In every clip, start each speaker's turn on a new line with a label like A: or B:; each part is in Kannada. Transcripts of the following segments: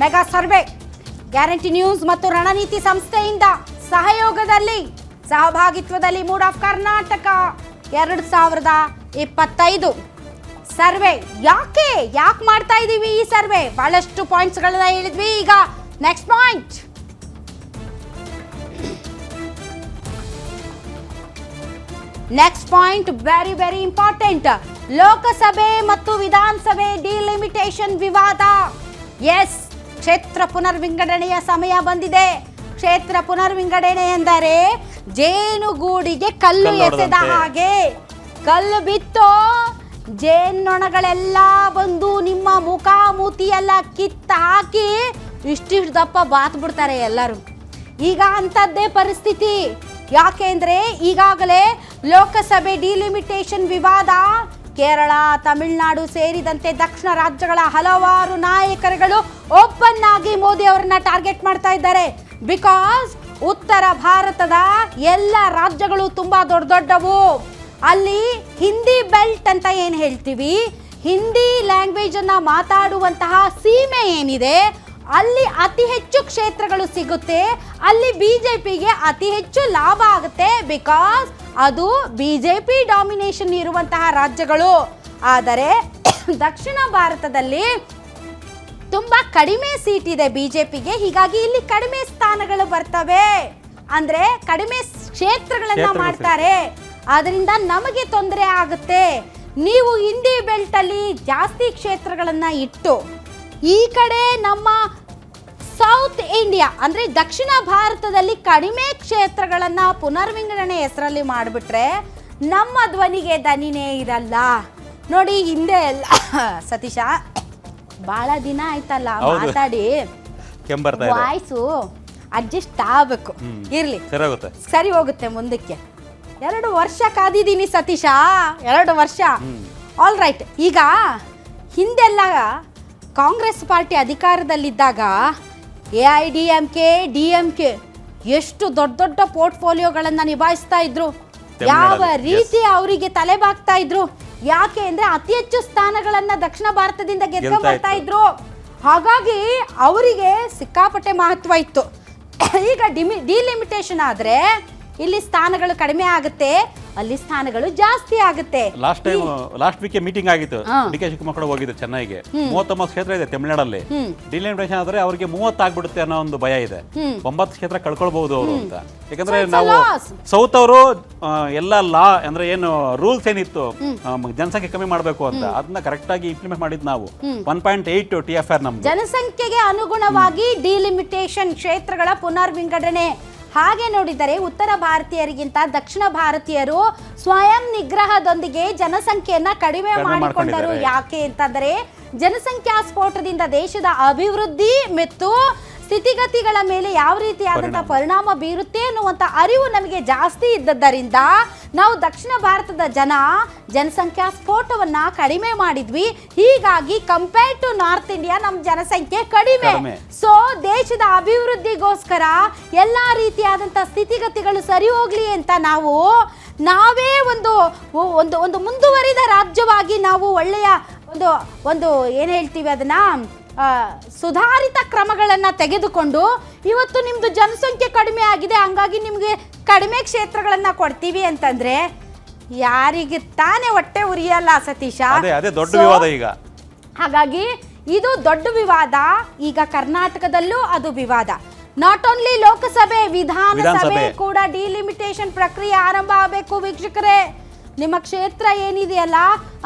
A: Mega survey. ಗ್ಯಾರಂಟಿ ನ್ಯೂಸ್ ಮತ್ತು ರಣನೀತಿ ಸಂಸ್ಥೆಯಿಂದ ಸಹಯೋಗದಲ್ಲಿ, ಸಹಭಾಗಿತ್ವದಲ್ಲಿ ಮೂಡ್ ಆಫ್ ಕರ್ನಾಟಕ ಎರಡು ಸಾವಿರದ ಇಪ್ಪತ್ತೈದು. ಸರ್ವೆ. ಯಾಕೆ? ಯಾಕೆ ಮಾಡ್ತಾ ಇದ್ದೀವಿ ಈ ಸರ್ವೆ? ಬಹಳಷ್ಟು ಪಾಯಿಂಟ್ಸ್ಗಳನ್ನ ಹೇಳಿದ್ವಿ. ಈಗ next point next point very very important ಲೋಕಸಭೆ ಮತ್ತು ವಿಧಾನಸಭೆ ಡಿಲಿಮಿಟೇಷನ್ ವಿವಾದ. ಎಸ್ ಕ್ಷೇತ್ರ ಪುನರ್ವಿಂಗಡಣೆಯ ಸಮಯ ಬಂದಿದೆ. ಕ್ಷೇತ್ರ ಪುನರ್ವಿಂಗಡಣೆ ಎಂದರೆ ಜೇನುಗೂಡಿಗೆ ಕಲ್ಲು ಎಸೆದ ಹಾಗೆ. ಕಲ್ಲು ಬಿತ್ತು ಜೇನ್ನೊಣಗಳೆಲ್ಲ ಬಂದು ನಿಮ್ಮ ಮುಖಾಮುತಿಯೆಲ್ಲ ಕಿತ್ತ ಹಾಕಿ ಇಷ್ಟಿಷ್ಟು ದಪ್ಪ ಬಾತ್ ಬಿಡ್ತಾರೆ ಎಲ್ಲರೂ. ಈಗ ಅಂಥದ್ದೇ ಪರಿಸ್ಥಿತಿ. ಯಾಕೆಂದ್ರೆ ಈಗಾಗಲೇ ಲೋಕಸಭೆ ಡಿಲಿಮಿಟೇಷನ್ ವಿವಾದ ಕೇರಳ, ತಮಿಳುನಾಡು ಸೇರಿದಂತೆ ದಕ್ಷಿಣ ರಾಜ್ಯಗಳ ಹಲವಾರು ನಾಯಕರುಗಳು ಓಪನ್ ಆಗಿ ಮೋದಿ ಅವರನ್ನ ಟಾರ್ಗೆಟ್ ಮಾಡ್ತಾ ಇದ್ದಾರೆ. ಬಿಕಾಸ್ ಉತ್ತರ ಭಾರತದ ಎಲ್ಲ ರಾಜ್ಯಗಳು ತುಂಬಾ ದೊಡ್ಡ ದೊಡ್ಡವು. ಅಲ್ಲಿ ಹಿಂದಿ ಬೆಲ್ಟ್ ಅಂತ ಏನು ಹೇಳ್ತೀವಿ? ಹಿಂದಿ ಲ್ಯಾಂಗ್ವೇಜ್ ಅನ್ನ ಮಾತಾಡುವಂತಹ ಸೀಮೆ ಏನಿದೆ? ಅಲ್ಲಿ ಅತಿ ಹೆಚ್ಚು ಕ್ಷೇತ್ರಗಳು ಸಿಗುತ್ತೆ. ಅಲ್ಲಿ ಬಿಜೆಪಿಗೆ ಅತಿ ಹೆಚ್ಚು ಲಾಭ ಆಗುತ್ತೆ. ಬಿಕಾಸ್ ಅದು ಬಿಜೆಪಿ ಡಾಮಿನೇಷನ್ ಇರುವಂತಹ ರಾಜ್ಯಗಳು. ಆದರೆ ದಕ್ಷಿಣ ಭಾರತದಲ್ಲಿ ತುಂಬಾ ಕಡಿಮೆ ಸೀಟ್ ಇದೆ ಬಿಜೆಪಿಗೆ. ಹೀಗಾಗಿ ಇಲ್ಲಿ ಕಡಿಮೆ ಸ್ಥಾನಗಳು ಬರ್ತವೆ. ಅಂದ್ರೆ ಕಡಿಮೆ ಕ್ಷೇತ್ರಗಳನ್ನ
B: ಕ್ಷೇತ್ರಗಳು
A: ಮಾಡ್ತಾರೆ. ಅದರಿಂದ ನಮಗೆ ತೊಂದರೆ ಆಗುತ್ತೆ. ನೀವು ಹಿಂದಿ ಬೆಲ್ಟಲ್ಲಿ ಜಾಸ್ತಿ ಕ್ಷೇತ್ರಗಳನ್ನ ಇಟ್ಟು ಈ ಕಡೆ ನಮ್ಮ ಸೌತ್ ಇಂಡಿಯಾ ಅಂದ್ರೆ ದಕ್ಷಿಣ ಭಾರತದಲ್ಲಿ ಕಡಿಮೆ ಕ್ಷೇತ್ರಗಳನ್ನು ಪುನರ್ವಿಂಗಡಣೆ ಹೆಸರಲ್ಲಿ ಮಾಡಿಬಿಟ್ರೆ ನಮ್ಮ ಧ್ವನಿಗೆ ದನಿನೇ ಇರಲ್ಲ. ನೋಡಿ ಹಿಂದೆ ಎಲ್ಲ ಸತೀಶ ಬಹಳ ದಿನ ಆಯ್ತಲ್ಲ. ಮಾತಾಡಿ. ವಾಯ್ಸು ಅಡ್ಜಸ್ಟ್ ಆಗಬೇಕು. ಇರ್ಲಿ.
B: ಸರಿ ಹೋಗುತ್ತೆ.
A: ಸರಿ ಹೋಗುತ್ತೆ ಮುಂದಕ್ಕೆ. ಎರಡು ವರ್ಷ ಕಾದಿದ್ದೀನಿ ಸತೀಶ ಎರಡು ವರ್ಷ. ಆಲ್ ರೈಟ್ ಈಗ ಹಿಂದೆಲ್ಲ ಕಾಂಗ್ರೆಸ್ ಪಾರ್ಟಿ ಅಧಿಕಾರದಲ್ಲಿದ್ದಾಗ A I D M K D M K ಎಷ್ಟು ದೊಡ್ಡ ದೊಡ್ಡ ಪೋರ್ಟ್ಫೋಲಿಯೋಗಳನ್ನು ನಿಭಾಯಿಸ್ತಾ ಇದ್ರು? ಯಾವ ರೀತಿ ಅವರಿಗೆ ತಲೆ ಬಾಗ್ತಾ ಇದ್ರು? ಯಾಕೆ ಅಂದ್ರೆ ಅತಿ ಹೆಚ್ಚು ಸ್ಥಾನಗಳನ್ನ ದಕ್ಷಿಣ ಭಾರತದಿಂದ ಗೆದ್ಕೊಂಡ್ ಬರ್ತಾ.
B: ಇದ್ರು.
A: ಹಾಗಾಗಿ ಅವರಿಗೆ ಸಿಕ್ಕಾಪಟ್ಟೆ ಮಹತ್ವ ಇತ್ತು. ಈಗ ಡಿಮಿ ಡಿಲಿಮಿಟೇಷನ್ ಆದ್ರೆ ಇಲ್ಲಿ ಸ್ಥಾನಗಳು ಕಡಿಮೆ ಆಗುತ್ತೆ ಅಲ್ಲಿ ಸ್ಥಾನಗಳು ಜಾಸ್ತಿ ಆಗುತ್ತೆ.
B: Last time last week meeting ಆಗಿತ್ತು. ಡಿ ಕೆ ಶಿವಕುಮಾರ್ ಕೂಡ ಹೋಗಿದ್ದು ಚೆನ್ನೈಗೆ. ಮೂವತ್ತೊಂಬತ್ತು ಕ್ಷೇತ್ರ ಇದೆ ತಮಿಳುನಾಡಲ್ಲಿ.
A: ಡಿಲಿಮಿನೇಷನ್
B: ಡಿಲಿಮಿಟೇಷನ್ ಆದ್ರೆ ಅವರಿಗೆ ಮೂವತ್ತು ಆಗ್ಬಿಡುತ್ತೆ ಅನ್ನೋ ಒಂದು ಭಯ ಇದೆ. ಒಂಬತ್ತು ಕ್ಷೇತ್ರ ಕಳ್ಕೊಳ್ಬಹುದು ಅವರು ಅಂತ. ಯಾಕಂದ್ರೆ ನಾವು. ಸೌತ್ ಅವರು ಎಲ್ಲ ಲಾ ಅಂದ್ರೆ ಏನು ರೂಲ್ಸ್ ಏನಿತ್ತು ಜನಸಂಖ್ಯೆ ಕಮ್ಮಿ ಮಾಡಬೇಕು ಅಂತ. ಅದನ್ನ ಕರೆಕ್ಟ್ ಆಗಿ ಇಂಪ್ಲಿಮೆಂಟ್ ಮಾಡಿದ್ ನಾವು. One point eight T F R ನಮ್ಮ
A: ಜನಸಂಖ್ಯೆಗೆ ಅನುಗುಣವಾಗಿ ಡಿಲಿಮಿಟೇಷನ್ ಕ್ಷೇತ್ರಗಳ ಪುನರ್ವಿಂಗಡಣೆ. ಹಾಗೆ ನೋಡಿದರೆ ಉತ್ತರ ಭಾರತೀಯರಿಗಿಂತ ದಕ್ಷಿಣ ಭಾರತೀಯರು ಸ್ವಯಂ ನಿಗ್ರಹದೊಂದಿಗೆ ಜನಸಂಖ್ಯೆಯನ್ನ ಕಡಿಮೆ ಮಾಡಿಕೊಂಡರು ಯಾಕೆ ಅಂತಂದ್ರೆ ಜನಸಂಖ್ಯಾ ಸ್ಫೋಟದಿಂದ ದೇಶದ ಅಭಿವೃದ್ಧಿ ಮತ್ತು ಸ್ಥಿತಿಗತಿಗಳ ಮೇಲೆ ಯಾವ ರೀತಿಯಾದಂತಹ ಪರಿಣಾಮ. ಬೀರುತ್ತೆ ಅನ್ನುವಂಥ ಅರಿವು ನಮಗೆ ಜಾಸ್ತಿ ಇದ್ದದ್ದರಿಂದ ನಾವು ದಕ್ಷಿಣ ಭಾರತದ ಜನ ಜನಸಂಖ್ಯಾ ಸ್ಫೋಟವನ್ನ ಕಡಿಮೆ ಮಾಡಿದ್ವಿ. ಹೀಗಾಗಿ ಕಂಪೇರ್ ಟು ನಾರ್ತ್ ಇಂಡಿಯಾ ನಮ್ಮ ಜನಸಂಖ್ಯೆ ಕಡಿಮೆ. ಸೊ ದೇಶದ ಅಭಿವೃದ್ಧಿಗೋಸ್ಕರ ಎಲ್ಲ ರೀತಿಯಾದಂಥ ಸ್ಥಿತಿಗತಿಗಳು ಸರಿ ಹೋಗ್ಲಿ ಅಂತ ನಾವು ನಾವೇ ಒಂದು ಒಂದು ಒಂದು ಮುಂದುವರಿದ ರಾಜ್ಯವಾಗಿ ನಾವು ಒಳ್ಳೆಯ ಒಂದು ಒಂದು ಏನು ಹೇಳ್ತೀವಿ ಅದನ್ನ ಸುಧಾರಿತ ಕ್ರಮಗಳನ್ನು ತೆಗೆದುಕೊಂಡು ಇವತ್ತು ನಿಮ್ಮದು ಜನಸಂಖ್ಯೆ ಕಡಿಮೆ ಆಗಿದೆ ಹಂಗಾಗಿ ನಿಮಗೆ ಕಡಿಮೆ ಕ್ಷೇತ್ರಗಳನ್ನು ಕೊಡ್ತೀವಿ ಅಂತಂದ್ರೆ ಯಾರಿಗೆ ತಾನೇ ಹೊಟ್ಟೆ ಉರಿಯಲ್ಲ ಸತೀಶ?
B: ದೊಡ್ಡ ವಿವಾದ ಈಗ.
A: ಹಾಗಾಗಿ ಇದು ದೊಡ್ಡ ವಿವಾದ ಈಗ ಕರ್ನಾಟಕದಲ್ಲೂ ಅದು ವಿವಾದ. ನಾಟ್ ಓನ್ಲಿ ಲೋಕಸಭೆ ವಿಧಾನಸಭೆ
B: ವಿಧಾನಸಭೆ.
A: ಕೂಡ ಡಿಲಿಮಿಟೇಷನ್ ಪ್ರಕ್ರಿಯೆ ಆರಂಭ ಆಗಬೇಕು ವೀಕ್ಷಕರೇ. ನಿಮ್ಮ ಕ್ಷೇತ್ರ ಏನಿದೆಯಲ್ಲ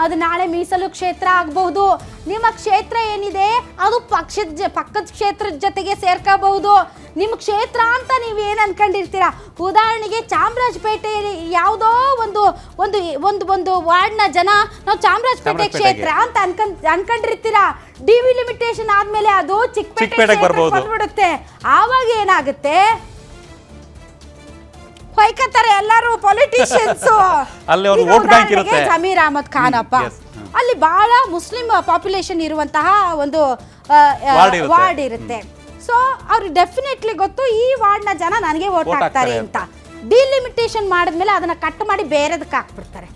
A: ಅದು ನಾಳೆ ಮೀಸಲು ಕ್ಷೇತ್ರ ಆಗಬಹುದು. ನಿಮ್ಮ ಕ್ಷೇತ್ರ ಏನಿದೆ ಅದು ಪಕ್ಷದ ಜ ಪಕ್ಕದ ಕ್ಷೇತ್ರದ ಜೊತೆಗೆ ಸೇರ್ಕೋಬಹುದು. ನಿಮ್ಮ ಕ್ಷೇತ್ರ ಅಂತ ನೀವು ಏನು ಅನ್ಕೊಂಡಿರ್ತೀರಾ? ಉದಾಹರಣೆಗೆ ಚಾಮರಾಜಪೇಟೆ ಯಾವುದೋ ಒಂದು ಒಂದು ಒಂದು ಒಂದು ವಾರ್ಡ್ನ ಜನ ನಾವು ಚಾಮರಾಜಪೇಟೆ. ಕ್ಷೇತ್ರ ಅಂತ ಅನ್ಕೊಂಡ್ ಅನ್ಕೊಂಡಿರ್ತೀರಾ? ಲಿಮಿಟೇಷನ್ ಆದ್ಮೇಲೆ ಅದು ಚಿಕ್ಕಪೇಟೆ. ಬಂದ್ಬಿಡುತ್ತೆ. ಆವಾಗ ಏನಾಗುತ್ತೆ? ಹೊಯ್ಕತ್ತಾರೆ ಎಲ್ಲರೂ ಪೊಲಿಟಿಷಿಯನ್ಸ್
B: ಅಲ್ಲಿ ಒಂದು vote bank ಇರುತ್ತೆ.
A: ಸಮೀರ್ ಅಹಮದ್ ಖಾನ್ ಅಪ್ಪ
B: yes, ಹ್ಮ್.
A: ಅಲ್ಲಿ ಬಹಳ ಮುಸ್ಲಿಂ ಪಾಪ್ಯುಲೇಷನ್ ಇರುವಂತಹ ಒಂದು
B: ವಾರ್ಡ್ ಇರುತ್ತೆ.
A: ವಾರ್ಡ್ ಇರುತ್ತೆ. ಸೊ ಅವ್ರಿಗೆ ಡೆಫಿನೆಟ್ಲಿ ಗೊತ್ತು ಈ ವಾರ್ಡ್ನ ಜನ ನನಗೆ ವೋಟ್
B: Vote
A: ಹಾಕ್ತಾರೆ
B: ಹಾಕ್ತಾರೆ
A: ಅಂತ. ಡಿಲಿಮಿಟೇಷನ್ ಮಾಡಿದ್ಮೇಲೆ ಅದನ್ನ ಕಟ್ ಮಾಡಿ ಬೇರೆದಕ್ಕೆ ಹಾಕ್ಬಿಡ್ತಾರೆ.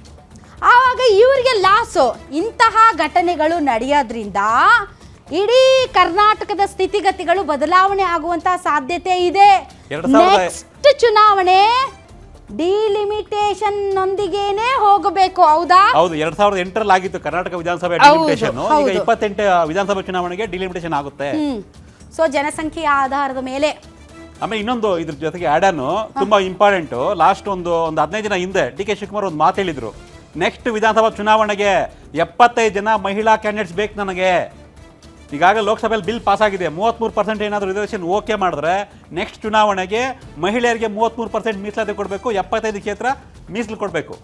A: ಆವಾಗ ಇವರಿಗೆ ಲಾಸು. ಇಂತಹ ಘಟನೆಗಳು ನಡೆಯೋದ್ರಿಂದ ಇಡೀ ಕರ್ನಾಟಕದ ಸ್ಥಿತಿಗತಿಗಳು ಬದಲಾವಣೆ ಆಗುವಂತಹ ಸಾಧ್ಯತೆ ಇದೆ.
B: ಎರಡು ಸಾವಿರದ-
A: ನೆಕ್ಸ್ಟ್ ಚುನಾವಣೆ ಡಿಲಿಮಿಟೇಷನ್ ನೊಂದಿಗೇನೆ ಹೋಗಬೇಕು ಹೌದಾ?
B: ಹೌದು ಎರಡ್ ಸಾವಿರದ ಎಂಟರಲ್ಲಿ ಆಗಿತ್ತು ಕರ್ನಾಟಕ ವಿಧಾನಸಭೆ ಡಿಲಿಮಿಟೇಷನ್ ಈಗ. ಇಪ್ಪತ್ತೆಂಟು ವಿಧಾನಸಭೆ ಚುನಾವಣೆಗೆ ಡಿಲಿಮಿಟೇಷನ್ ಆಗುತ್ತೆ.
A: ಸೊ ಜನಸಂಖ್ಯೆಯ ಆಧಾರದ ಮೇಲೆ.
B: ಆಮೇಲೆ ಇನ್ನೊಂದು ಇದ್ರ ಜೊತೆಗೆ ಆಡನ್ನು ತುಂಬಾ ಇಂಪಾರ್ಟೆಂಟ್ ಲಾಸ್ಟ್ ಒಂದು ಒಂದು ಹದಿನೈದು ದಿನ ಹಿಂದೆ ಡಿ ಕೆ ಶಿವಕುಮಾರ್ ಒಂದು ಮಾತು ಹೇಳಿದ್ರು. ನೆಕ್ಸ್ಟ್ ವಿಧಾನಸಭಾ ಚುನಾವಣೆಗೆ ಎಪ್ಪತ್ತೈದು ಜನ ಮಹಿಳಾ ಕ್ಯಾಂಡಿಡೇಟ್ಸ್ ಬೇಕು ನನಗೆ. ಈಗಾಗಲೇ ಲೋಕಸಭೆಯಲ್ಲಿ ಬಿಲ್ ಪಾಸ್ ಆಗಿದೆ ಮೂವತ್ತ್ಮೂರು ಪರ್ಸೆಂಟ್ ಏನಾದರೂ ರಿಸರ್ವೇಷನ್ ಓಕೆ ಮಾಡಿದ್ರೆ ನೆಕ್ಸ್ಟ್ ಚುನಾವಣೆಗೆ ಮಹಿಳೆಯರಿಗೆ ಮೂವತ್ತ್ಮೂರು ಪರ್ಸೆಂಟ್ ಮೀಸಲಾತಿ ಕೊಡಬೇಕು ಎಪ್ಪತ್ತೈದು ಕ್ಷೇತ್ರ ಮೀಸಲು ಕೊಡಬೇಕು.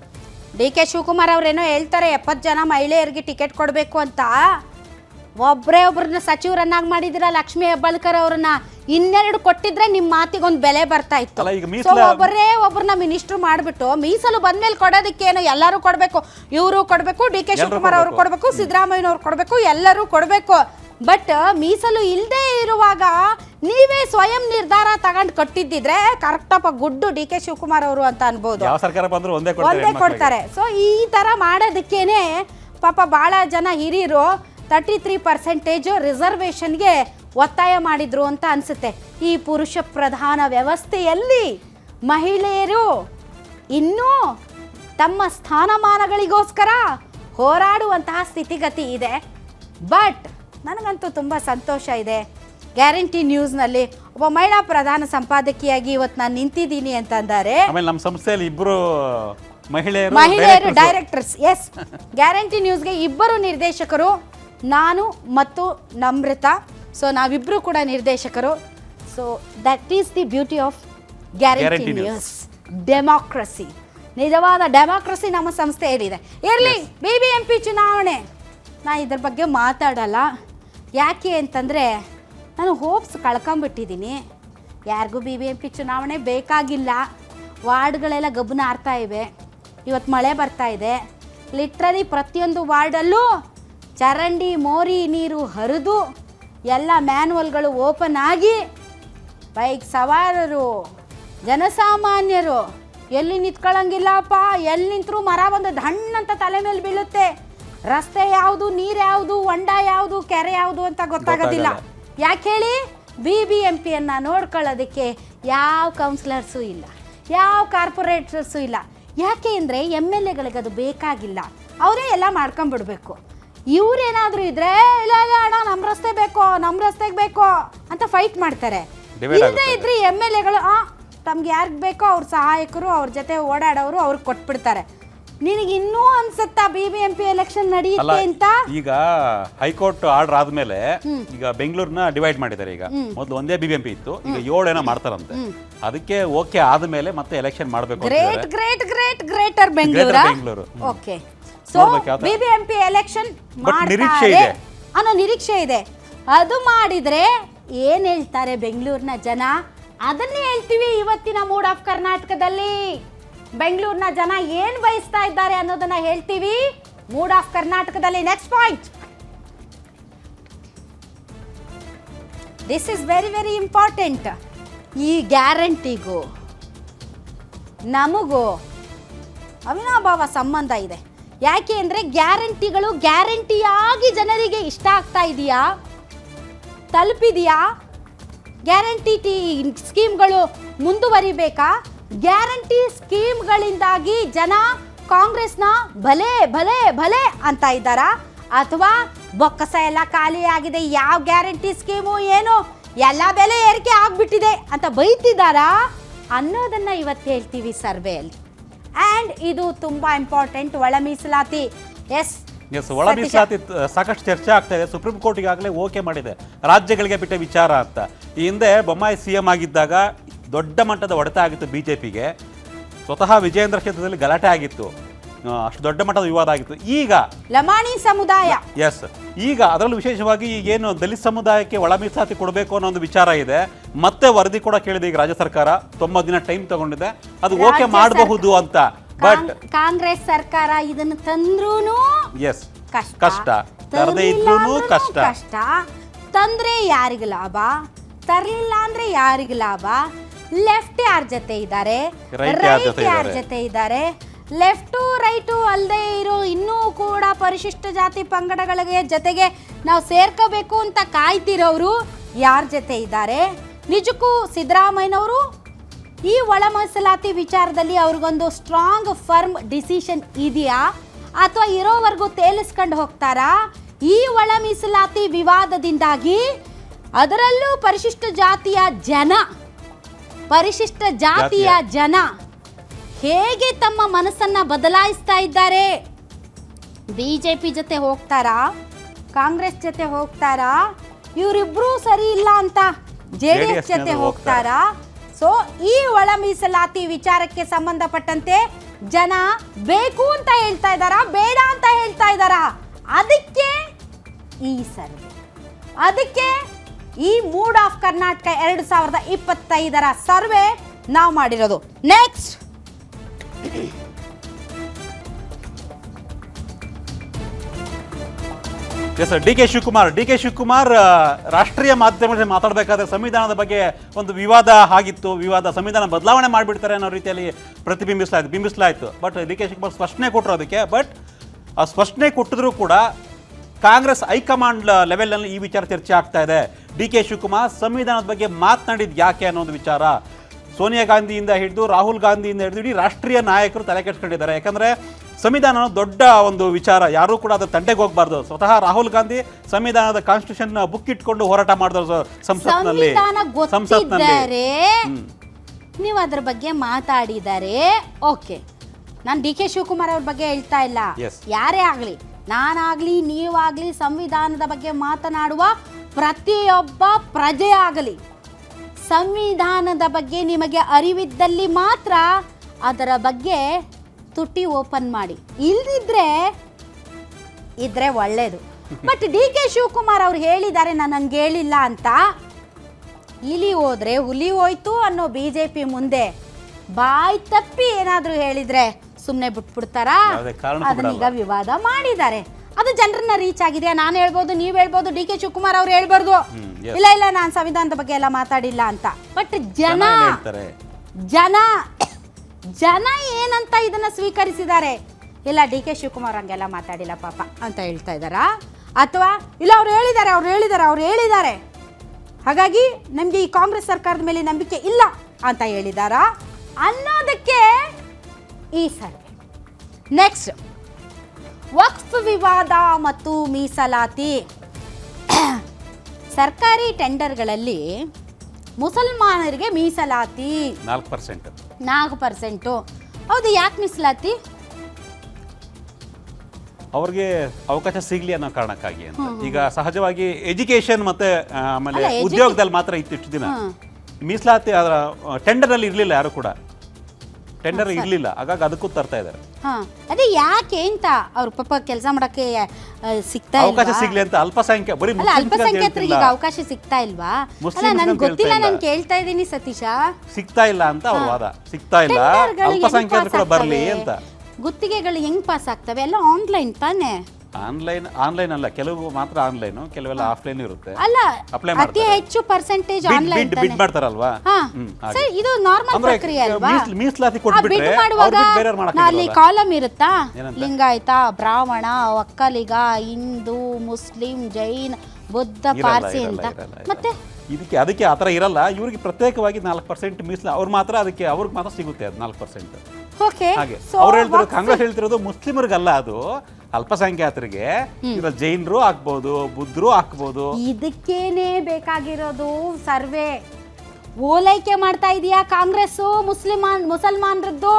A: ಡಿ ಕೆ ಶಿವಕುಮಾರ್ ಅವರೇನೋ ಹೇಳ್ತಾರೆ ಎಪ್ಪತ್ತು ಜನ ಮಹಿಳೆಯರಿಗೆ ಟಿಕೆಟ್ ಕೊಡಬೇಕು ಅಂತ. ಒಬ್ಬರೇ ಒಬ್ಬರನ್ನ ಸಚಿವರನ್ನಾಗಿ ಮಾಡಿದಿರ ಲಕ್ಷ್ಮೀ ಹೆಬ್ಬಾಳ್ಕರ್ ಅವ್ರನ್ನ? ಇನ್ನೆರಡು ಕೊಟ್ಟಿದ್ರೆ ನಿಮ್ಮ ಮಾತಿಗೊಂದು ಬೆಲೆ ಬರ್ತಾ ಇತ್ತು.
B: ಅಲ್ಲ, ಈಗ
A: ಒಬ್ಬರೇ ಒಬ್ಬರನ್ನ ಮಿನಿಸ್ಟ್ರು ಮಾಡಿಬಿಟ್ಟು ಮೀಸಲು ಬಂದ್ಮೇಲೆ ಕೊಡೋದಕ್ಕೇನು ಎಲ್ಲರೂ ಕೊಡಬೇಕು. ಇವರು ಕೊಡಬೇಕು ಡಿ ಕೆ
B: ಎಲ್ರೂ
A: ಶಿವಕುಮಾರ್ ಅವರು
B: ಕೊಡ್ಬೇಕು.
A: ಕೊಡಬೇಕು ಸಿದ್ದರಾಮಯ್ಯನವ್ರು ಕೊಡಬೇಕು ಎಲ್ಲರೂ ಕೊಡಬೇಕು. ಬಟ್ ಮೀಸಲು ಇಲ್ಲದೆ ಇರುವಾಗ ನೀವೇ ಸ್ವಯಂ ನಿರ್ಧಾರ ತಗೊಂಡು ಕೊಟ್ಟಿದ್ದಿದ್ರೆ ಕರೆಕ್ಟಪ್ಪ ಗುಡ್ಡು ಡಿ ಕೆ ಶಿವಕುಮಾರ್ ಅವರು ಅಂತ ಅನ್ಬೋದು.
B: ಯಾವ ಸರ್ಕಾರ ಬಂದರೂ ಒಂದೇ ಕೊಡ್ತಾರೆ
A: ಒಂದೇ ಕೊಡ್ತಾರೆ. ಸೊ ಈ ಥರ ಮಾಡೋದಕ್ಕೇನೆ ಪಾಪ ಭಾಳ ಜನ ಹಿರಿಯರು ತರ್ಟಿ ತ್ರೀ ಪರ್ಸೆಂಟೇಜು ರಿಸರ್ವೇಷನ್ಗೆ ಒತ್ತಾಯ ಮಾಡಿದ್ರು ಅಂತ ಅನಿಸುತ್ತೆ. ಈ ಪುರುಷ ಪ್ರಧಾನ ವ್ಯವಸ್ಥೆಯಲ್ಲಿ ಮಹಿಳೆಯರು ಇನ್ನೂ ತಮ್ಮ ಸ್ಥಾನಮಾನಗಳಿಗೋಸ್ಕರ ಹೋರಾಡುವಂತಹ ಸ್ಥಿತಿಗತಿ ಇದೆ. ಬಟ್ ನನಗಂತೂ ತುಂಬ ಸಂತೋಷ ಇದೆ. ಗ್ಯಾರಂಟಿ ನ್ಯೂಸ್ನಲ್ಲಿ ಒಬ್ಬ ಮಹಿಳಾ ಪ್ರಧಾನ ಸಂಪಾದಕಿಯಾಗಿ ಇವತ್ತು ನಾನು ನಿಂತಿದ್ದೀನಿ ಅಂತಂದರೆ
B: ಆಮೇಲೆ ನಮ್ಮ ಸಂಸ್ಥೆಯಲ್ಲಿ ಇಬ್ಬರು ಮಹಿಳೆಯರು
A: ಮಹಿಳೆಯರು ಡೈರೆಕ್ಟರ್ಸ್ ಎಸ್ ಗ್ಯಾರಂಟಿ ನ್ಯೂಸ್ಗೆ ಇಬ್ಬರು ನಿರ್ದೇಶಕರು ನಾನು ಮತ್ತು ನಮ್ರತ. ಸೊ ನಾವಿಬ್ಬರು ಕೂಡ ನಿರ್ದೇಶಕರು. So that is the beauty of guarantee news. Democracy ನಿಜವಾದ ಡೆಮಾಕ್ರಸಿ ನಮ್ಮ ಸಂಸ್ಥೆಯಲ್ಲಿದೆ. ಇರಲಿ ಬಿ ಬಿ ಎಂ ಪಿ ಚುನಾವಣೆ. ನಾನು ಇದ್ರ ಬಗ್ಗೆ ಮಾತಾಡಲ್ಲ. ಯಾಕೆ ಅಂತಂದರೆ ನಾನು ಹೋಪ್ಸ್ ಕಳ್ಕೊಂಬಿಟ್ಟಿದ್ದೀನಿ. ಯಾರಿಗೂ ಬಿ ಬಿ ಎಂ ಪಿ ಚುನಾವಣೆ ಬೇಕಾಗಿಲ್ಲ. ವಾರ್ಡ್ಗಳೆಲ್ಲ ಗಬ್ಬನ ಆರ್ತಾ ಇವೆ. ಇವತ್ತು ಮಳೆ ಬರ್ತಾ ಇದೆ. ಲಿಟ್ರಲಿ ಪ್ರತಿಯೊಂದು ವಾರ್ಡಲ್ಲೂ ಚರಂಡಿ ಮೋರಿ ನೀರು ಹರಿದು ಎಲ್ಲ ಮ್ಯಾನ್ವಲ್ಗಳು ಓಪನ್ ಆಗಿ ಬೈಕ್ ಸವಾರರು, ಜನಸಾಮಾನ್ಯರು ಎಲ್ಲಿ ನಿಂತ್ಕೊಳ್ಳಂಗಿಲ್ಲಪ್ಪ ಎಲ್ಲಿ ನಿಂತರೂ ಮರ ಬಂದು ಹಣ್ಣಂತ ತಲೆ ಮೇಲೆ ಬೀಳುತ್ತೆ. ರಸ್ತೆ ಯಾವುದು ನೀರು ಯಾವುದು ಹೊಂಡ ಯಾವುದು ಕೆರೆ ಯಾವುದು ಅಂತ ಗೊತ್ತಾಗೋದಿಲ್ಲ. ಯಾಕೆ ಹೇಳಿ? ಬಿ ಬಿ ಎಂ ಪಿಯನ್ನು ನೋಡ್ಕೊಳ್ಳೋದಕ್ಕೆ ಯಾವ ಕೌನ್ಸಿಲರ್ಸು ಇಲ್ಲ ಯಾವ ಕಾರ್ಪೊರೇಟರ್ಸು ಇಲ್ಲ. ಯಾಕೆ ಅಂದರೆ ಎಂ ಎಲ್ ಎಗಳಿಗೆ ಅದು ಬೇಕಾಗಿಲ್ಲ. ಅವರೇ ಎಲ್ಲ ಮಾಡ್ಕೊಂಬಿಡ್ಬೇಕು. ಇವ್ರೇನಾದರೂ ಇದ್ರೆ ಇಲ್ಲ ಇಲ್ಲ ಅಣ್ಣ ನಮ್ಮ ರಸ್ತೆ ಬೇಕೋ ನಮ್ಮ ರಸ್ತೆಗೆ ಬೇಕೋ ಅಂತ ಫೈಟ್ ಮಾಡ್ತಾರೆ. ಇಲ್ಲದೆ. ಇದ್ರೆ ಎಂ ಎಲ್ ಎಗಳು ಆ ತಮ್ಗೆ ಯಾರಿಗೆ ಬೇಕೋ ಅವ್ರ ಸಹಾಯಕರು ಅವ್ರ ಜೊತೆ ಓಡಾಡೋರು ಅವ್ರಿಗೆ ಕೊಟ್ಬಿಡ್ತಾರೆ. ನಿನಗೆ ಇನ್ನೂ ಅನ್ಸುತ್ತಾ B B M P election ನಡೆಯುತ್ತೆ ಅಂತ?
B: ಈಗ ಹೈಕೋರ್ಟ್ ಆರ್ಡರ್ ಆದ್ಮೇಲೆ ಈಗ ಬೆಂಗಳೂರನ್ನ ಡಿವೈಡ್ ಮಾಡಿದ್ದಾರೆ ಈಗ. ಮೊದಲು ಒಂದೇ ಬಿಬಿಎಂಪಿ ಇತ್ತು ಈಗ ಏಳು ಏನೋ ಮಾಡ್ತಾರಂತೆ. ಅದಕ್ಕೆ ಓಕೆ ಆದ್ಮೇಲೆ ಮತ್ತೆ ಎಲೆಕ್ಷನ್ ಮಾಡಬೇಕು
A: great great great greater Bengaluru
B: Bengaluru.
A: Okay so. B B M P election
B: ನಿರೀಕ್ಷೆ ಇದೆ.
A: ಅನ್ನೋ ನಿರೀಕ್ಷೆ ಇದೆ. ಅದು ಮಾಡಿದ್ರೆ ಏನ್ ಹೇಳ್ತಾರೆ ಬೆಂಗಳೂರಿನ ಜನ? ಅದನ್ನೇ ಹೇಳ್ತೀವಿ ಇವತ್ತಿನ ಮೂಡ್ ಆಫ್ ಕರ್ನಾಟಕದಲ್ಲಿ ಬೆಂಗಳೂರಿನ ಜನ ಏನು ಬಯಸ್ತಾ ಇದ್ದಾರೆ ಅನ್ನೋದನ್ನ ಹೇಳ್ತೀವಿ. ಮೂಡ್ ಆಫ್ ಕರ್ನಾಟಕದಲ್ಲಿ next point this is very very important ಈ ಗ್ಯಾರಂಟಿಗೂ, ನಮಗೂ ಅವಿನಾಭಾವ ಸಂಬಂಧ ಇದೆ. ಯಾಕೆ ಅಂದರೆ ಗ್ಯಾರಂಟಿಗಳು ಗ್ಯಾರಂಟಿಯಾಗಿ ಜನರಿಗೆ ಇಷ್ಟ ಆಗ್ತಾ ಇದೆಯಾ? ತಲುಪಿದೆಯಾ? ಗ್ಯಾರಂಟಿ ಟಿ ಸ್ಕೀಮ್ಗಳು ಮುಂದುವರಿಬೇಕಾ? ಗ್ಯಾರಂಟಿ ಸ್ಕೀಮ್ಗಳಿಂದಾಗಿ ಜನ ಕಾಂಗ್ರೆಸ್ನ ಭಲೆ ಭಲೆ ಭಲೆ ಅಂತ ಇದ್ದಾರಾ? ಅಥವಾ ಬೊಕ್ಕಸ ಎಲ್ಲ ಖಾಲಿ ಆಗಿದೆ ಯಾವ ಗ್ಯಾರಂಟಿ ಸ್ಕೀಮು ಏನು? ಎಲ್ಲ ಬೆಲೆ ಏರಿಕೆ ಆಗ್ಬಿಟ್ಟಿದೆ ಅಂತ ಬೈತಿದ್ದಾರಾ? ಅನ್ನೋದನ್ನ ಇವತ್ತು ಹೇಳ್ತೀವಿ ಸರ್ವೆಯಲ್ಲಿ. ಆ್ಯಂಡ್ ಇದು ತುಂಬ ಇಂಪಾರ್ಟೆಂಟ್ ಒಳ ಮೀಸಲಾತಿ. ಎಸ್
B: ಎಸ್ ಒಳ ಮೀಸಲಾತಿ ಸಾಕಷ್ಟು ಚರ್ಚೆ ಆಗ್ತಾ ಇದೆ. ಸುಪ್ರೀಂ ಕೋರ್ಟ್ ಈಗಾಗಲೇ ಓಕೆ ಮಾಡಿದೆ. ರಾಜ್ಯಗಳಿಗೆ ಬಿಟ್ಟ ವಿಚಾರ ಅಂತ. ಈ ಹಿಂದೆ ಬೊಮ್ಮಾಯಿ ಸಿ ಎಂ ಆಗಿದ್ದಾಗ ದೊಡ್ಡ ಮಟ್ಟದ ಹೊಡೆತ ಆಗಿತ್ತು ಬಿ ಜೆ ಪಿಗೆ ಸ್ವತಃ ವಿಜಯೇಂದ್ರ ಕ್ಷೇತ್ರದಲ್ಲಿ ಗಲಾಟೆ ಆಗಿತ್ತು. ಅಷ್ಟು ದೊಡ್ಡ ಮಟ್ಟದ ವಿವಾದ ಆಗಿತ್ತು. ಈಗ
A: ಲಮಾಣಿ ಸಮುದಾಯ.
B: ಎಸ್ ಈಗ ಅದರಲ್ಲೂ ವಿಶೇಷವಾಗಿ ಈಗೇನು ದಲಿತ ಸಮುದಾಯಕ್ಕೆ ಒಳ ಮೀಸಲಾತಿ ಕೊಡಬೇಕು ಅನ್ನೋ ಒಂದು ವಿಚಾರ ಇದೆ. ಮತ್ತೆ ವರದಿ ಕೂಡ ಕೇಳಿದೆ ಈಗ ರಾಜ್ಯ ಸರ್ಕಾರ. ತೊಂಬತ್ತು ದಿನ ಟೈಮ್ ತಗೊಂಡಿದೆ. ಅದು ಓಕೆ ಮಾಡಬಹುದು ಅಂತ. ಬಟ್
A: ಕಾಂಗ್- ಕಾಂಗ್ರೆಸ್ ಸರ್ಕಾರ ಇದನ್ನು ತಂದ್ರೂನು
B: ಎಸ್
A: ಕಷ್ಟ.
B: ತರದೇ ಇದ್ರೂ ಕಷ್ಟ.
A: ಕಷ್ಟ. ತಂದ್ರೆ ಯಾರಿಗೆ ಲಾಭ? ತರ್ಲಿಲ್ಲ ಅಂದ್ರೆ ಯಾರಿಗೆ ಲಾಭ? ಲೆಫ್ಟ್ ಯಾರ ಜೊತೆ ಇದ್ದಾರೆ? ರೈಟ್ ಯಾರ? ಜೊತೆ ಇದ್ದಾರೆ? ಲೆಫ್ಟು ರೈಟು ಅಲ್ಲದೆ ಇರೋ ಇನ್ನೂ ಕೂಡ ಪರಿಶಿಷ್ಟ ಜಾತಿ ಪಂಗಡಗಳಿಗೆ ಜೊತೆಗೆ ನಾವು ಸೇರ್ಕೋಬೇಕು ಅಂತ ಕಾಯ್ತಿರೋರು ಯಾರ ಜೊತೆ ಇದ್ದಾರೆ? ನಿಜಕ್ಕೂ ಸಿದ್ದರಾಮಯ್ಯನವರು? ಈ ಒಳ ಮೀಸಲಾತಿ ವಿಚಾರದಲ್ಲಿ ಅವ್ರಿಗೊಂದು ಸ್ಟ್ರಾಂಗ್ ಫರ್ಮ್ ಡಿಸಿಷನ್ ಇದೆಯಾ? ಅಥವಾ ಇರೋವರೆಗೂ ತೇಲಿಸ್ಕೊಂಡು ಹೋಗ್ತಾರಾ? ಈ ಒಳ ಮೀಸಲಾತಿ ವಿವಾದದಿಂದಾಗಿ ಅದರಲ್ಲೂ ಪರಿಶಿಷ್ಟ ಜಾತಿಯ ಜನ ಪರಿಶಿಷ್ಟ ಜಾತಿಯ ಜನ ಹೇಗೆ ತಮ್ಮ ಮನಸ್ಸನ್ನ ಬದಲಾಯಿಸ್ತಾ ಇದ್ದಾರೆ? ಬಿಜೆಪಿ ಜೊತೆ ಹೋಗ್ತಾರಾ? ಕಾಂಗ್ರೆಸ್ ಜೊತೆ ಹೋಗ್ತಾರಾ? ಇವರಿಬ್ರು ಸರಿ ಇಲ್ಲ ಅಂತ ಜೆ ಡಿ ಎಸ್ ಜೊತೆ ಹೋಗ್ತಾರಾ? ಸೊ ಈ ಒಳ ಮೀಸಲಾತಿ ವಿಚಾರಕ್ಕೆ ಸಂಬಂಧಪಟ್ಟಂತೆ ಜನ ಬೇಕು ಅಂತ ಹೇಳ್ತಾ ಇದ್ದಾರಾ? ಬೇಡ ಅಂತ ಹೇಳ್ತಾ ಇದ್ದಾರಾ? ಅದಕ್ಕೆ ಈ ಸರ್ವೆ. ಅದಕ್ಕೆ ಈ ಮೂಡ್ ಆಫ್ ಕರ್ನಾಟಕ ಎರಡು ಸಾವಿರದ ಇಪ್ಪತ್ತೈದರ ಸರ್ವೆ ನಾವು ಮಾಡಿರೋದು. Next
B: S D K Shivakumar, D K Shivakumar ರಾಷ್ಟ್ರೀಯ ಮಾಧ್ಯಮದಲ್ಲಿ ಮಾತಾಡಬೇಕಾದ್ರೆ ಸಂವಿಧಾನದ ಬಗ್ಗೆ ಒಂದು ವಿವಾದ ಆಗಿತ್ತು. ವಿವಾದ, ಸಂವಿಧಾನ ಬದಲಾವಣೆ ಮಾಡಿಬಿಡ್ತಾರೆ ಅನ್ನೋ ರೀತಿಯಲ್ಲಿ ಪ್ರತಿಬಿಂಬಿಸಲಾಯಿತು, ಬಿಂಬಿಸಲಾಯಿತು. ಬಟ್ ಡಿ ಕೆ ಶಿವಕುಮಾರ್ ಸ್ಪಷ್ಟನೆ ಕೊಟ್ಟರು ಅದಕ್ಕೆ. ಬಟ್ ಆ ಸ್ಪಷ್ಟನೆ ಕೊಟ್ಟಿದ್ರು ಕೂಡ ಕಾಂಗ್ರೆಸ್ ಹೈಕಮಾಂಡ್ ಲೆವೆಲ್ನಲ್ಲಿ ಈ ವಿಚಾರ ಚರ್ಚೆ ಆಗ್ತಾ ಇದೆ. ಡಿ ಕೆ ಶಿವಕುಮಾರ್ ಸಂವಿಧಾನದ ಬಗ್ಗೆ ಮಾತನಾಡಿದ ಯಾಕೆ ಅನ್ನೋ ಒಂದು ವಿಚಾರ ಸೋನಿಯಾ ಗಾಂಧಿಯಿಂದ ಹಿಡಿದು ರಾಹುಲ್ ಗಾಂಧಿಯಿಂದ ಹಿಡಿದು ಇಡೀ ರಾಷ್ಟ್ರೀಯ ನಾಯಕರು ತಲೆ ಕೆಡಿಸ್ಕೊಂಡಿದ್ದಾರೆ. ಯಾಕಂದ್ರೆ ಸಂವಿಧಾನ ದೊಡ್ಡ ಒಂದು ವಿಚಾರ ಯಾರೂ ಕೂಡ ಅದು ತಂಟೆಗೆ ಹೋಗಬಾರ್ದು. ಸ್ವತಃ ರಾಹುಲ್ ಗಾಂಧಿ ಸಂವಿಧಾನದ ಕಾನ್ಸ್ಟಿಟ್ಯೂಷನ್ ಬುಕ್ ಇಟ್ಕೊಂಡು ಹೋರಾಟ ಮಾಡಿದ್ರು ಸಂಸತ್ನಲ್ಲಿ. ಸಂಸತ್ನಲ್ಲಿ.
A: ನೀವು ಅದ್ರ ಬಗ್ಗೆ ಮಾತಾಡಿದರೆ ಓಕೆ. ನಾನು ಡಿ ಕೆ ಶಿವಕುಮಾರ್ ಅವ್ರ ಬಗ್ಗೆ ಹೇಳ್ತಾ ಇಲ್ಲ. ಯಾರೇ ಆಗಲಿ. ನಾನಾಗ್ಲಿ, ನೀವಾಗಲಿ ಸಂವಿಧಾನದ ಬಗ್ಗೆ ಮಾತನಾಡುವ ಪ್ರತಿಯೊಬ್ಬ ಪ್ರಜೆಯಾಗಲಿ. ಸಂವಿಧಾನದ ಬಗ್ಗೆ ನಿಮಗೆ ಅರಿವಿದ್ದಲ್ಲಿ ಮಾತ್ರ ಅದರ ಬಗ್ಗೆ ತುಟಿ ಓಪನ್ ಮಾಡಿ. ಇಲ್ದಿದ್ರೆ ಇದ್ರೆ ಒಳ್ಳೇದು. ಬಟ್ ಡಿ ಕೆ ಶಿವಕುಮಾರ್ ಅವ್ರು ಹೇಳಿದ್ದಾರೆ, ನಾನು ಹಂಗೆ ಹೇಳಿಲ್ಲ ಅಂತ. ಇಲಿ ಹೋದ್ರೆ ಹುಲಿ ಹೋಯ್ತು ಅನ್ನೋ ಬಿ ಜೆ ಪಿ ಮುಂದೆ ಬಾಯ್ ತಪ್ಪಿ ಏನಾದರೂ ಹೇಳಿದ್ರೆ ಸುಮ್ಮನೆ ಬಿಟ್ಬಿಡ್ತಾರಾ?
B: ಯಾವುದೇ ಕಾರಣಕ್ಕೂ
A: ಅದನ್ನೀಗ ವಿವಾದ ಮಾಡಿದ್ದಾರೆ. ಅದು ಜನರನ್ನ ರೀಚ್ ಆಗಿದೆ. ನಾನು ಹೇಳ್ಬೋದು ನೀವು ಹೇಳ್ಬೋದು ಡಿ ಕೆ ಶಿವಕುಮಾರ್ ಅವ್ರು ಹೇಳ್ಬಾರ್ದು.
B: yes.
A: ಇಲ್ಲ ಇಲ್ಲ ನಾನು ಸಂವಿಧಾನದ ಬಗ್ಗೆ ಎಲ್ಲ ಮಾತಾಡಿಲ್ಲ ಅಂತ. ಬಟ್ ಜನ
B: ಜನ ಏನ್ ಹೇಳ್ತಾರೆ?
A: ಜನ ಜನ ಏನಂತ ಇದನ್ನ ಸ್ವೀಕರಿಸಿದ್ದಾರೆ? ಇಲ್ಲ ಡಿ ಕೆ ಶಿವಕುಮಾರ್ ಹಂಗೆಲ್ಲ ಮಾತಾಡಿಲ್ಲ ಪಾಪ ಅಂತ ಹೇಳ್ತಾ ಇದ್ದಾರಾ? ಅಥವಾ ಇಲ್ಲ ಅವ್ರು ಹೇಳಿದ್ದಾರೆ ಅವ್ರು ಹೇಳಿದ್ದಾರೆ ಅವ್ರು ಹೇಳಿದ್ದಾರೆ. ಹಾಗಾಗಿ ನಮಗೆ ಈ ಕಾಂಗ್ರೆಸ್ ಸರ್ಕಾರದ ಮೇಲೆ ನಂಬಿಕೆ ಇಲ್ಲ ಅಂತ ಹೇಳಿದಾರಾ ಅನ್ನೋದಕ್ಕೆ ಈ ಸರ್ವೆ. ನೆಕ್ಸ್ಟ್ ವಕ್ಫ್ ವಿವಾದ ಮತ್ತು ಮೀಸಲಾತಿ. ಸರ್ಕಾರಿ ಟೆಂಡರ್ಗಳಲ್ಲಿ ಮುಸಲ್ಮಾನರಿಗೆ ಮೀಸಲಾತಿ.
B: ನಾಲ್ಕು ಪರ್ಸೆಂಟ್.
A: ನಾಲ್ಕು ಪರ್ಸೆಂಟು. ಹೌದು ಯಾಕೆ ಮೀಸಲಾತಿ?
B: ಅವ್ರಿಗೆ ಅವಕಾಶ ಸಿಗ್ಲಿ ಅನ್ನೋ ಕಾರಣಕ್ಕಾಗಿ ಅಂತ. ಈಗ ಸಹಜವಾಗಿ ಎಜುಕೇಶನ್ ಮತ್ತೆ ಆಮೇಲೆ ಉದ್ಯೋಗದಲ್ಲಿ ಮಾತ್ರ ಇತ್ತು ಇಷ್ಟು ದಿನ. ಮೀಸಲಾತಿ ಅದರ ಟೆಂಡರ್ ಅಲ್ಲಿ ಇರ್ಲಿಲ್ಲ ಯಾರು ಕೂಡ. ಟೆಂಡರ್ ಇರಲಿಲ್ಲ. ಹಾಗಾಗಿ ಅದಕ್ಕೂ ತರ್ತಾ ಇದ್ದಾರೆ.
A: ಹಾ ಅದೇ ಯಾಕೆ ಅಂತ ಅವ್ರ ಪಾಪ ಕೆಲಸ ಮಾಡಕ್ಕೆ ಸಿಗ್ತಾ
B: ಅವಕಾಶ ಸಿಗ್ಲಿ ಅಂತ ಅಲ್ಪಸಂಖ್ಯಾ ಬರೀ
A: ಅಲ್ಲ ಅಲ್ಪಸಂಖ್ಯಾತರಿಗೆ ಈಗ. ಅವಕಾಶ ಸಿಗ್ತಾ ಇಲ್ವಾ? ಅಲ್ಲ ನನ್ಗೆ ಗೊತ್ತಿಲ್ಲ ನಾನು. ಕೇಳ್ತಾ ಇದ್ದೀನಿ ಸತೀಶ.
B: ಸಿಗ್ತಾ ಇಲ್ಲ ಅಂತ ಅವ್ರ ವಾದ. ಸಿಗ್ತಾ ಇಲ್ಲ. ಅಲ್ಪಸಂಖ್ಯಾತರು ಕೂಡ ಬರಲಿ ಅಂತ.
A: ಗುತ್ತಿಗೆಗಳು ಹೆಂಗ್ ಪಾಸ್ ಆಗ್ತವೆ? ಎಲ್ಲ ಆನ್ಲೈನ್ ತಾನೇ.
B: ಆನ್ಲೈನ್ ಆನ್ಲೈನ್ ಅಲ್ಲ ಕೆಲವು ಮಾತ್ರ ಆನ್ಲೈನ್ ಕೆಲವೆಲ್ಲ ಆಫ್ಲೈನ್ ಇರುತ್ತೆ.
A: ಅಲ್ಲ
B: ಅಪ್ಲೈ
A: ಅತಿ ಹೆಚ್ಚು ಪರ್ಸೆಂಟೇಜ್ ಆನ್ಲೈನ್
B: ಬಿಡ್ ಬಿಡ್ ಮಾಡ್ತಾರಲ್ವಾ?
A: ಸರ್ ಇದು ನಾರ್ಮಲ್ ಪ್ರಕ್ರಿಯೆ ಅಲ್ವಾ?
B: ಮೀಸ್- ಮೀಸಲಾತಿ ಕೊಟ್ಬಿಟ್ರೆ
A: ಮಾಡುವಾಗ ಅಲ್ಲಿ? ಕಾಲಮ್ ಇರುತ್ತಾ? ಲಿಂಗಾಯತ ಬ್ರಾಹ್ಮಣ ಒಕ್ಕಲಿಗ ಹಿಂದೂ ಮುಸ್ಲಿಂ ಜೈನ್ ಬುದ್ಧ ಪಾರ್ಸಿ ಅಂತ. ಮತ್ತೆ?
B: ಇದಕ್ಕೆ ಅದಕ್ಕೆ ಆ ಥರ ಇರಲ್ಲ. ಇವ್ರಿಗೆ ಪ್ರತ್ಯೇಕವಾಗಿ ನಾಲ್ಕು ಪರ್ಸೆಂಟ್ ಮೀಸಲು ಅವ್ರು ಮಾತ್ರ ಅದಕ್ಕೆ ಅವ್ರಿಗೆ ಮಾತ್ರ ಸಿಗುತ್ತೆ ಅದು ನಾಲ್ಕು ಪರ್ಸೆಂಟ್ ಹಾಗೆ. ಅವ್ರು ಹೇಳ್ತಿರೋದು ಕಾಂಗ್ರೆಸ್ ಹೇಳ್ತಿರೋದು ಮುಸ್ಲಿಮರಿಗಲ್ಲ ಅದು. ಅಲ್ಪಸಂಖ್ಯಾತರಿಗೆ. ಜೈನರು ಹಾಕ್ಬೋದು ಬುದ್ಧರು ಹಾಕ್ಬೋದು
A: ಇದಕ್ಕೇನೆ ಬೇಕಾಗಿರೋದು ಸರ್ವೆ. ಓಲೈಕೆ ಮಾಡ್ತಾ ಇದೆಯಾ ಕಾಂಗ್ರೆಸ್ಸು ಮುಸ್ಲಿಮಾನ್ ಮುಸಲ್ಮಾನರದ್ದು?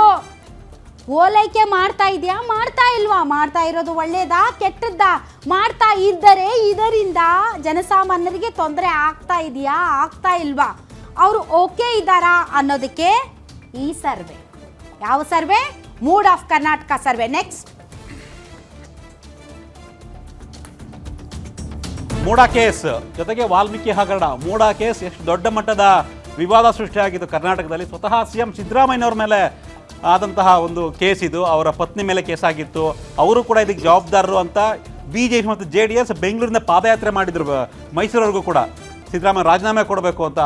A: ಓಲೈಕೆ ಮಾಡ್ತಾ ಇದೆಯಾ? ಮಾಡ್ತಾ ಇಲ್ವಾ? ಮಾಡ್ತಾ ಇರೋದು ಒಳ್ಳೇದಾ? ಕೆಟ್ಟದ್ದಾ? ಮಾಡ್ತಾ ಇದ್ದರೆ ಇದರಿಂದ ಜನಸಾಮಾನ್ಯರಿಗೆ ತೊಂದರೆ ಆಗ್ತಾ ಇದೆಯಾ? ಆಗ್ತಾ ಇಲ್ವಾ? ಅವರು ಓಕೆ ಇದ್ದಾರಾ ಅನ್ನೋದಕ್ಕೆ ಈ ಸರ್ವೆ. ಯಾವ survey? Mood of Karnataka survey. Next.
B: MUDA case. ಜೊತೆಗೆ ವಾಲ್ಮೀಕಿ ಹಗರಣ. ಮೂಡ ಕೇಸ್ ಎಷ್ಟು ದೊಡ್ಡ ಮಟ್ಟದ ವಿವಾದ ಸೃಷ್ಟಿಯಾಗಿದ್ದು ಕರ್ನಾಟಕದಲ್ಲಿ. ಸ್ವತಃ ಸಿ ಎಂ ಸಿದ್ದರಾಮಯ್ಯನವ್ರ ಮೇಲೆ ಆದಂತಹ ಒಂದು ಕೇಸ್ ಇದು. ಅವರ ಪತ್ನಿ ಮೇಲೆ ಕೇಸ್ ಆಗಿತ್ತು ಅವರು ಕೂಡ ಇದಕ್ಕೆ ಜವಾಬ್ದಾರರು ಅಂತ ಬಿ ಜೆ ಪಿ ಮತ್ತು ಜೆ ಡಿ ಎಸ್ ಬೆಂಗಳೂರಿನ ಪಾದಯಾತ್ರೆ ಮಾಡಿದ್ರು ಮೈಸೂರವರೆಗೂ ಕೂಡ. ಸಿದ್ದರಾಮಯ್ಯ ರಾಜೀನಾಮೆ ಕೊಡಬೇಕು ಅಂತ.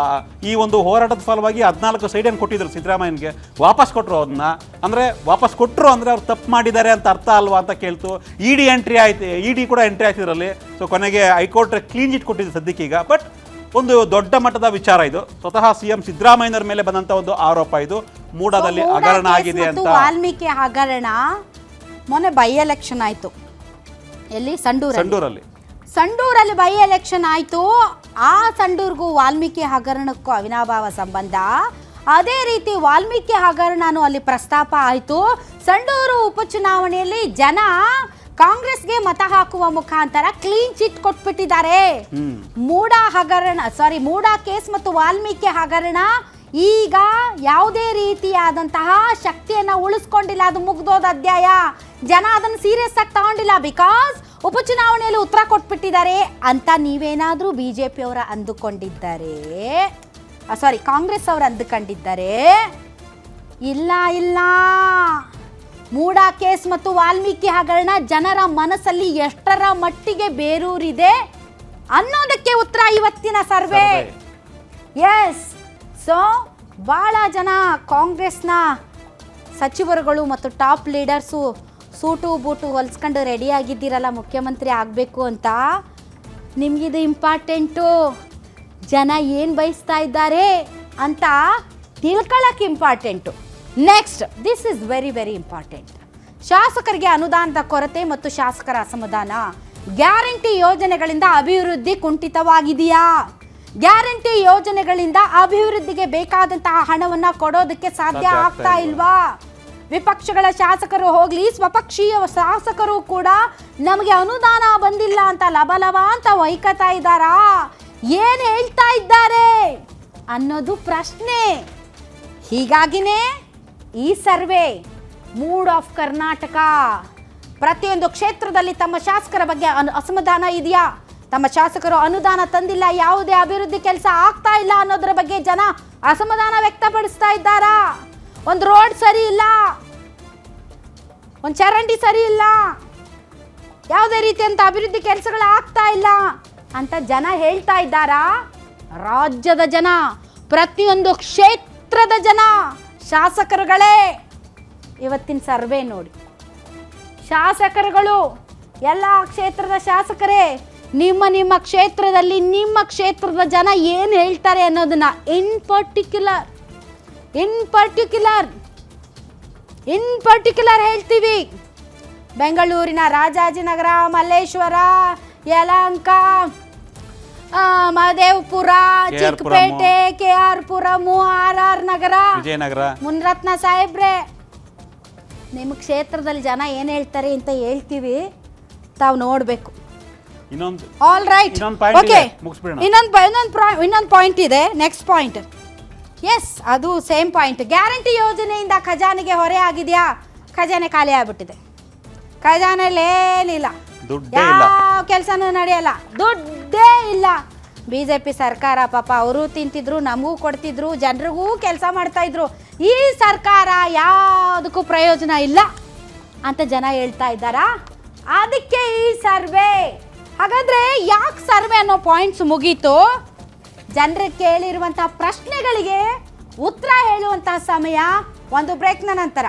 B: ಈ ಒಂದು ಹೋರಾಟದ ಫಲವಾಗಿ ಹದಿನಾಲ್ಕು ಸೈಡನ್ನು ಕೊಟ್ಟಿದ್ರು ಸಿದ್ದರಾಮಯ್ಯನಿಗೆ. ವಾಪಸ್ ಕೊಟ್ಟರು ಅದನ್ನ ಅಂದರೆ ವಾಪಸ್ ಕೊಟ್ಟರು ಅಂದರೆ ಅವ್ರು ತಪ್ಪು ಮಾಡಿದ್ದಾರೆ ಅಂತ ಅರ್ಥ ಅಲ್ವಾ ಅಂತ ಕೇಳ್ತು. ಇ ಡಿ ಎಂಟ್ರಿ ಆಯ್ತು ಇ ಡಿ ಕೂಡ ಎಂಟ್ರಿ ಆಯ್ತು ಇದರಲ್ಲಿ. ಸೊ ಕೊನೆಗೆ ಹೈಕೋರ್ಟ್ ಕ್ಲೀನ್ ಚಿಟ್ ಕೊಟ್ಟಿದ್ದು ಸದ್ಯಕ್ಕೀಗ ಬಟ್ ಒಂದು ದೊಡ್ಡ ಮಟ್ಟದ ವಿಚಾರ ಇದು. ಸ್ವತಃ ಸಿಎಂ ಸಿದ್ದರಾಮಯ್ಯನವರ ಮೇಲೆ ಬಂದಂತ ಒಂದು ಆರೋಪ ಇದು. ಮೂಡದಲ್ಲಿ
A: ಮೂಡಾ
B: ಹಗರಣ ಆಗಿದೆ ಅಂತ.
A: ವಾಲ್ಮೀಕಿ ಹಗರಣ ಮೊನ್ನೆ ಬೈ ಎಲೆಕ್ಷನ್ ಆಯ್ತು. ಎಲ್ಲಿ? ಸಂಡೂರಲ್ಲಿ.
B: ಸಂಡೂರಲ್ಲಿ.
A: ಸಂಡೂರಲ್ಲಿ ಬೈ ಎಲೆಕ್ಷನ್ ಆಯಿತು. ಆ ಸಂಡೂರ್ಗೂ ವಾಲ್ಮೀಕಿ ಹಗರಣಕ್ಕೂ ಅವಿನಾಭಾವ ಸಂಬಂಧ. ಅದೇ ರೀತಿ ವಾಲ್ಮೀಕಿ ಹಗರಣನು ಅಲ್ಲಿ ಪ್ರಸ್ತಾಪ ಆಯಿತು. ಸಂಡೂರು ಉಪಚುನಾವಣೆಯಲ್ಲಿ ಜನ ಕಾಂಗ್ರೆಸ್ಗೆ ಮತ ಹಾಕುವ ಮುಖಾಂತರ ಕ್ಲೀನ್ ಚಿಟ್ ಕೊಟ್ಬಿಟ್ಟಿದ್ದಾರೆ. ಮೂಡ ಹಗರಣ ಸಾರಿ ಮೂಡ ಕೇಸ್ ಮತ್ತು ವಾಲ್ಮೀಕಿ ಹಗರಣ ಈಗ ಯಾವುದೇ ರೀತಿಯಾದಂತಹ ಶಕ್ತಿಯನ್ನ ಉಳಿಸ್ಕೊಂಡಿಲ್ಲ ಅದು ಮುಗ್ದೋದ ಅಧ್ಯಾಯ. ಜನ ಅದನ್ನು ಸೀರಿಯಸ್ ಆಗಿ ತಗೊಂಡಿಲ್ಲ ಬಿಕಾಸ್ ಉಪಚುನಾವಣೆಯಲ್ಲಿ ಉತ್ತರ ಕೊಟ್ಬಿಟ್ಟಿದ್ದಾರೆ ಅಂತ ನೀವೇನಾದ್ರೂ ಬಿಜೆಪಿ ಅವರ ಅಂದುಕೊಂಡಿದ್ದಾರೆ ಸಾರಿ ಕಾಂಗ್ರೆಸ್ ಅವರು ಅಂದುಕೊಂಡಿದ್ದಾರೆ ಇಲ್ಲ ಇಲ್ಲ. ಮೂಡ ಕೇಸ್ ಮತ್ತು ವಾಲ್ಮೀಕಿ ಹಗರಣ ಜನರ ಮನಸ್ಸಲ್ಲಿ ಎಷ್ಟರ ಮಟ್ಟಿಗೆ ಬೇರೂರಿದೆ ಅನ್ನೋದಕ್ಕೆ ಉತ್ತರ ಇವತ್ತಿನ ಸರ್ವೆ. ಎಸ್ ಸೊ ಭಾಳ ಜನ ಕಾಂಗ್ರೆಸ್ನ ಸಚಿವರುಗಳು ಮತ್ತು ಟಾಪ್ ಲೀಡರ್ಸು ಸೂಟು ಬೂಟು ಹೊಲ್ಸ್ಕೊಂಡು ರೆಡಿ ಆಗಿದ್ದೀರಲ್ಲ ಮುಖ್ಯಮಂತ್ರಿ ಆಗಬೇಕು ಅಂತ. ನಿಮಗಿದು ಇಂಪಾರ್ಟೆಂಟು ಜನ ಏನು ಬಯಸ್ತಾ ಇದ್ದಾರೆ ಅಂತ ತಿಳ್ಕೊಳ್ಳೋಕೆ important next this is very very important ಶಾಸಕರಿಗೆ ಅನುದಾನದ ಕೊರತೆ ಮತ್ತು ಶಾಸಕರ ಅಸಮಾಧಾನ. ಗ್ಯಾರಂಟಿ ಯೋಜನೆಗಳಿಂದ ಅಭಿವೃದ್ಧಿ ಕುಂಠಿತವಾಗಿದೆಯಾ? ಗ್ಯಾರಂಟಿ ಯೋಜನೆಗಳಿಂದ ಅಭಿವೃದ್ಧಿಗೆ ಬೇಕಾದಂತಹ ಹಣವನ್ನು ಕೊಡೋದಕ್ಕೆ ಸಾಧ್ಯ
B: ಆಗ್ತಾ
A: ಇಲ್ವಾ? ವಿಪಕ್ಷಗಳ ಶಾಸಕರು ಹೋಗ್ಲಿ ಸ್ವಪಕ್ಷೀಯ ಶಾಸಕರು ಕೂಡ ನಮಗೆ ಅನುದಾನ ಬಂದಿಲ್ಲ ಅಂತ ಲಬಲವ ಅಂತ ವೈಕತಾ ಇದ್ದಾರಾ? ಏನು ಹೇಳ್ತಾ ಇದ್ದಾರೆ ಅನ್ನೋದು ಪ್ರಶ್ನೆ. ಹೀಗಾಗಿನೇ ಈ ಸರ್ವೆ, ಮೂಡ್ ಆಫ್ ಕರ್ನಾಟಕ. ಪ್ರತಿಯೊಂದು ಕ್ಷೇತ್ರದಲ್ಲಿ ತಮ್ಮ ಶಾಸಕರ ಬಗ್ಗೆ ಅನು, ಅಸಮಾಧಾನ ಇದೆಯಾ? ತಮ್ಮ ಶಾಸಕರು ಅನುದಾನ ತಂದಿಲ್ಲ, ಯಾವುದೇ ಅಭಿವೃದ್ಧಿ ಕೆಲಸ ಆಗ್ತಾ ಇಲ್ಲ ಅನ್ನೋದರ ಬಗ್ಗೆ ಜನ ಅಸಮಾಧಾನ ವ್ಯಕ್ತಪಡಿಸ್ತಾ ಇದ್ದಾರಾ? ಒಂದು ರೋಡ್ ಸರಿ ಇಲ್ಲ. ಒಂದು ಚರಂಡಿ ಸರಿ ಇಲ್ಲ. ಯಾವುದೇ ರೀತಿಯಂತ ಅಭಿವೃದ್ಧಿ ಕೆಲಸಗಳು ಆಗ್ತಾ ಇಲ್ಲ ಅಂತ ಜನ ಹೇಳ್ತಾ ಇದ್ದಾರಾ? ರಾಜ್ಯದ ಜನ, ಪ್ರತಿಯೊಂದು ಕ್ಷೇತ್ರದ ಜನ. ಶಾಸಕರುಗಳೇ, ಇವತ್ತಿನ ಸರ್ವೆ ನೋಡಿ. ಶಾಸಕರುಗಳು, ಎಲ್ಲ ಕ್ಷೇತ್ರದ ಶಾಸಕರೇ, ನಿಮ್ಮ ನಿಮ್ಮ ಕ್ಷೇತ್ರದಲ್ಲಿ ನಿಮ್ಮ ಕ್ಷೇತ್ರದ ಜನ ಏನು ಹೇಳ್ತಾರೆ ಅನ್ನೋದನ್ನ in particular in particular in particular ಹೇಳ್ತೀವಿ. ಬೆಂಗಳೂರಿನ ರಾಜಾಜಿನಗರ, ಮಲ್ಲೇಶ್ವರ, ಯಲಹಂಕ ಆ, Mahadevapura
B: KR
A: Chickpet K R Puram R R Nagar.
B: Vijayanagar.
A: Munirathna ಸಾಹೇಬ್ರೆ ನಿಮ್ಮ ಕ್ಷೇತ್ರದಲ್ಲಿ ಜನ ಏನು ಹೇಳ್ತಾರೆ ಅಂತ ಹೇಳ್ತೀವಿ. ತಾವು ನೋಡ್ಬೇಕು.
B: ಇನ್ನೊಂದು
A: ಆಲ್ ರೈಟ್
B: ಇನ್ನೊಂದ್ point
A: ಓಕೆ
B: ಇದೆ, ಮುಗಿಸ್ಬಿಡೋಣ.
A: ಇನ್ನೊಂದು ಇನ್ನೊಂದು ಇನ್ನೊಂದು ಪಾಯಿಂಟ್ ಇದೆ. ನೆಕ್ಸ್ಟ್ ಪಾಯಿಂಟ್ ಎಸ್ ಅದು ಸೇಮ್ ಪಾಯಿಂಟ್ ಗ್ಯಾರಂಟಿ ಯೋಜನೆಯಿಂದ ಖಜಾನೆಗೆ ಹೊರೆ ಆಗಿದೆಯಾ? ಖಜಾನೆ ಖಾಲಿ ಆಗ್ಬಿಟ್ಟಿದೆ. ಖಜಾನೆಯಲ್ಲಿ ಏನಿಲ್ಲ. ಯಾವ ಕೆಲಸನೂ ನಡೆಯಲ್ಲ. ದುಡ್ಡೇ ಇಲ್ಲ. ಬಿ ಜೆ ಪಿ ಸರ್ಕಾರ ಪಾಪ ಅವರು ತಿಂತಿದ್ರು, ನಮಗೂ ಕೊಡ್ತಿದ್ರು, ಜನರಿಗೂ ಕೆಲಸ ಮಾಡ್ತಾ ಇದ್ರು. ಈ ಸರ್ಕಾರ ಯಾವುದಕ್ಕೂ ಪ್ರಯೋಜನ ಇಲ್ಲ ಅಂತ ಜನ ಹೇಳ್ತಾ ಇದ್ದಾರಾ? ಅದಕ್ಕೆ ಈ ಸರ್ವೆ. ಹಾಗಾದ್ರೆ ಯಾಕೆ ಸರ್ವೆ ಅನ್ನೋ ಪಾಯಿಂಟ್ಸ್ ಮುಗೀತು? ಜನರಿಗೆ ಕೇಳಿರುವಂತಹ ಪ್ರಶ್ನೆಗಳಿಗೆ ಉತ್ತರ ಹೇಳುವಂತಹ ಸಮಯ ಒಂದು ಬ್ರೇಕ್ನ ನಂತರ.